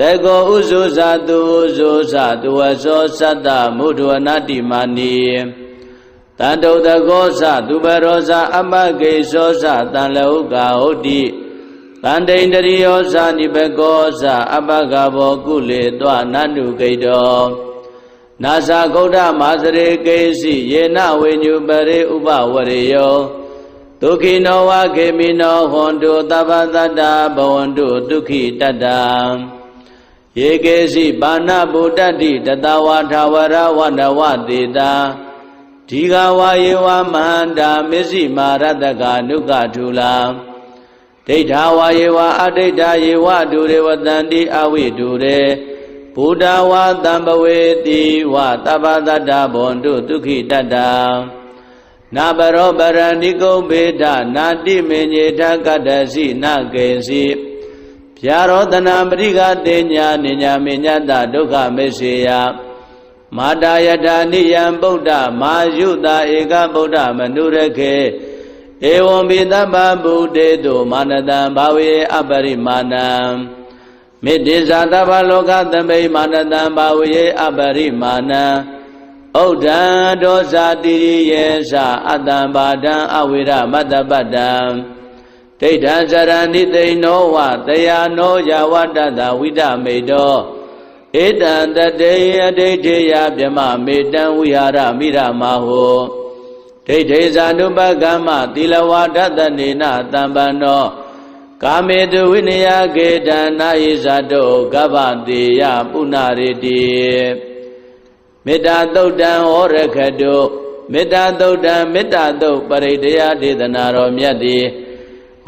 တေကောဥဇုဇာတုဥဇုဇာတုဝသောသတ္တမုဒဝနာတိမာနီတန္တုတကောဇသူပရောဇအမကေသောဇတန်လောကဟုတ်တိတန္တိန္တရိယောဇနိဘကောဇအပကဘောကုလေတောနန္တုကိတောနာဇာဂௌဒမာစရေကေစီယေနဝိညုပရိဥပဝရေယောဒုခိနောဝခေမိနောဟွန်တုသဗ္ဗတတ္တဘဝန္တုဒုက္ခိတတ္တ ယေကေစီပါဏဗုဒ္ဓတိတတဝါထာဝရဝန္တဝတေတာဒီဃဝါယေဝမန္တာမစ္စည်းမာရတကနုကထူလာဒိဋ္ဌာဝါယေဝအဒိဋ္ဌာယေဝဒုရေဝတန္တိအဝိဒုရေဘုဒ္ဓဝါတံပဝေတိဝတပ္ပတတ္တဘွန်တုဒုက္ခိတတ္တနာဘရောပရဏိကုံဘေဒနာတိမေညေထကတ္တစီနကေစီ ဗျာရောတနာပရိကတေညာနိညာမေညတဒုက္ခမေစေယမာတာယတာနိယံဗုဒ္ဓမာယုတာဧကဗုဒ္ဓမနုရခေဧဝံဘိသဗ္ဗဗုတေတုမာနတံဘာဝေအပရိမာဏံမေတ္တိဇာတဗ္ဗလောကသမိမာနတံဘာဝေအပရိမာဏံဩဒံဒောဇာတိရိယေသအတ္တံဘာဒံအဝိရမတ္တပတ္တံ ဒိဋ္ဌံဇရဏိသိဏောဝတယာနောယဝတ္တတဝိဒမေတောဧတံတတေအဒိဋ္ဌေယဗြမမေတံဝိဟာရမိရမဟောဒိဋ္ဌေဇာနုပကမ္မသီလဝါဒတနေနတံပန္နောကာမေတုဝိနယကေတနာယိဇာတောကဗ္ဗတေယပုဏ္ဏရေတိမေတ္တာသုတ်တံဟောရခတုမေတ္တာသုတ်တံမေတ္တာသုတ်ပရိတယဒေသနာတော်မြတ်သည်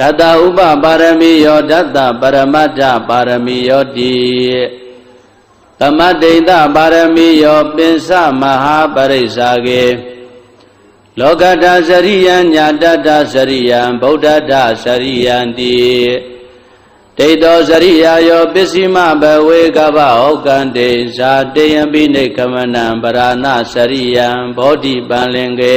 ဓတ္တဥပပါရမီယောဓတ္တပရမတ္ထပါရမီယောတိသမတ္တိတပါရမီယောပင်စမဟာပရိစ္ဆာကေလောကတစရိယံညာတတစရိယံဗုဒ္ဓတစရိယံတိဒိဋ္ဌောစရိယာယောပစ္စည်းမဘဝေကဗဟောကံတေဇာတေယံပိနေကမနံပရာဏစရိယံဘောဓိပံလင်ကေ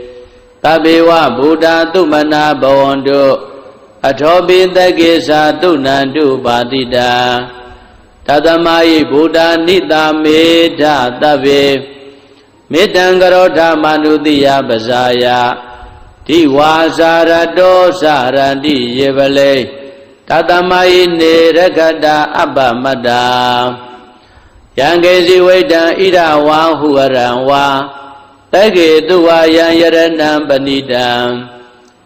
တဘေဝဘူတာတုမနာဘဝန္တုအထောပိတကေသာတုဏန္တုပါတိတာတသမယိဘူတာနိတာမေဓတဗ္ဗေမေတ္တံကရောဓမနုတိယပဇာယဒီဝါစာရတောစရတိယေပလေတသမယိနေရကတာအပ္ပမတ္တာယံကေစီဝိတံဣဒဝါဟုရံဝါ တကေတုဝါယံယရဏံပဏိတံ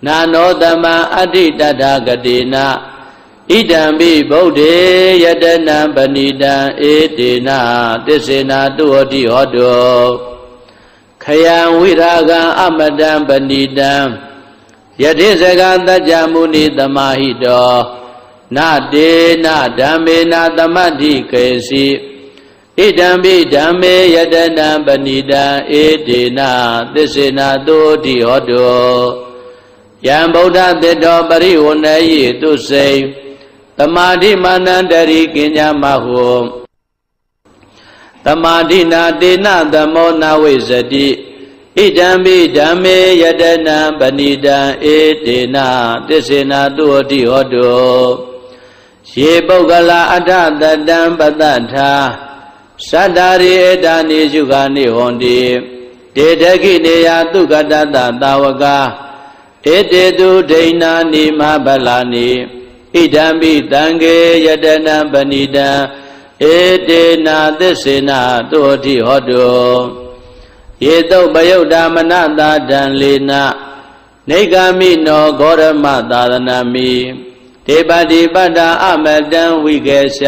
နာနောတမံအဋ္ဌိတတဂတိနာဣဒံပိဗုဒ္ဓေယတနံပဏိတံဧတေနာသစ္စေနာတုဟောတိဟောတောခယံဝိရာဂံအမတံပဏိတံယတိစကတัจ jা မုနိသမာဟိတောနတေနဓမ္မေနသမတ္ထိကေစီ ဣဒံပိဓမ္မေယတနံပဏိတံဧတေနာသစ္စေနာတုဟောတိဟောတောယံဗုဒ္ဓသတ္တောပရိဝဏယေတုစိံတမာတိမာနန္တရိကဉ္ဇမဟုတမာတိနာတေနသမောနဝိဇတိဣဒံပိဓမ္မေယတနံပဏိတံဧတေနသစ္စေနာတုဟတိဟောတုယေပုဂ္ဂလာအထတတံပတ္တထာ သတ္တာရိဧတာနိစုခာနိဟောတိတေတခိနေယသုကတတသာဝကဧတေတုဒိဏာနိမဗလာနိဣဒံပိတံကေယတနံပဏိတံဧတေနာသစ္စေနာတုဟတိဟောတုယေတုပယုတ်တာမနတာတံလေနနေဂာမိနောဂောရမသာသနာမိဒေပတိပတ္တာအမတံဝိကေရှ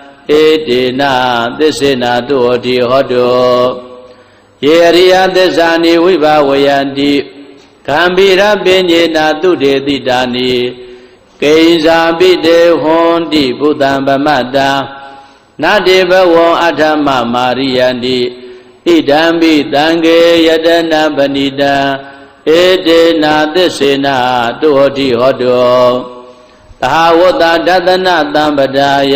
ဧတေနသစ္စေနာတုဟောတိဟောတုယေရိယသစ္စာနိဝိဘဝယန္တိကံဗိရပင်ညေနာတုတေတိတာနိကိဉ္စာပိတေဟွန်တိဘုဒ္ဓံဗမတ္တာနတေဘဝံအထမမာရိယန္တိဣဒံပိတံကေယတနာပဏိတံဧတေနာသစ္စေနာတုဟောတိဟောတောသဟဝတ္တဒသနတံပဒါယ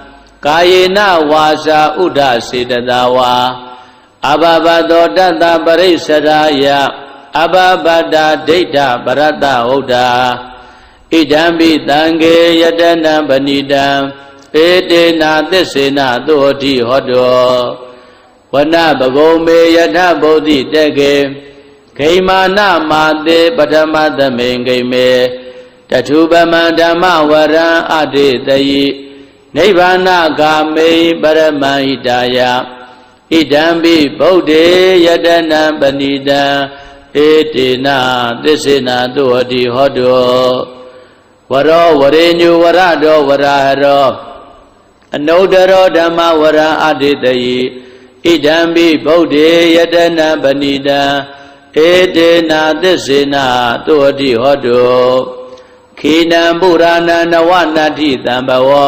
ကာယေနဝါစာဥဒ္ဒစေတသာဝါအဘဘတောတတပရိစ္ဆရာယအဘဘတာဒိဋ္ဌပရတ္တဟုတ်တာဣဒံပိတံကေယတနံပဏိတံဧတေနာသစ္စေနာသုဟတိဟောတောဝနပဂုံမေယထဗုဒ္ဓိတကေဂိမာနမာတေပထမသမေဂိမေတထုပမံဓမ္မဝရံအတေတယိ နိဗ္ဗာနဂာမေပရမဟိတာယဣဒံပိဗုဒ္ဓေယတနံပဏိတံဧတေနာသစ္စေနာသုဟတိဟောတောဝရောဝရေညုဝရတောဝရဟရောအနုဒရောဓမ္မဝရအဋ္ဌိတယိဣဒံပိဗုဒ္ဓေယတနာပဏိတံဧတေနာသစ္စေနာသုဟတိဟောတုခိနံပုရာဏနဝနတ္ထိတံဘဝံ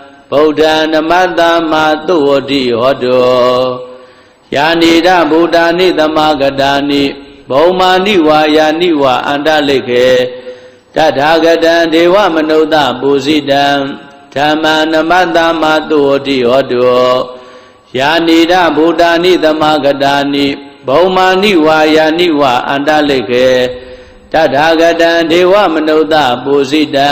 ဗုဒ္ဓံနမတ္တမသုဝတိဟောတောယာနိဒဗုဒ္ဓာနိသမဂတာနိဘုံမာနိဝါယာနိဝါအန္တလိကေတထာဂတံဒေဝမနုဿပူဇိတံဓမ္မနမတ္တမသုဝတိဟောတောယာနိဒဗုဒ္ဓာနိသမဂတာနိဘုံမာနိဝါယာနိဝါအန္တလိကေတထာဂတံဒေဝမနုဿပူဇိတံ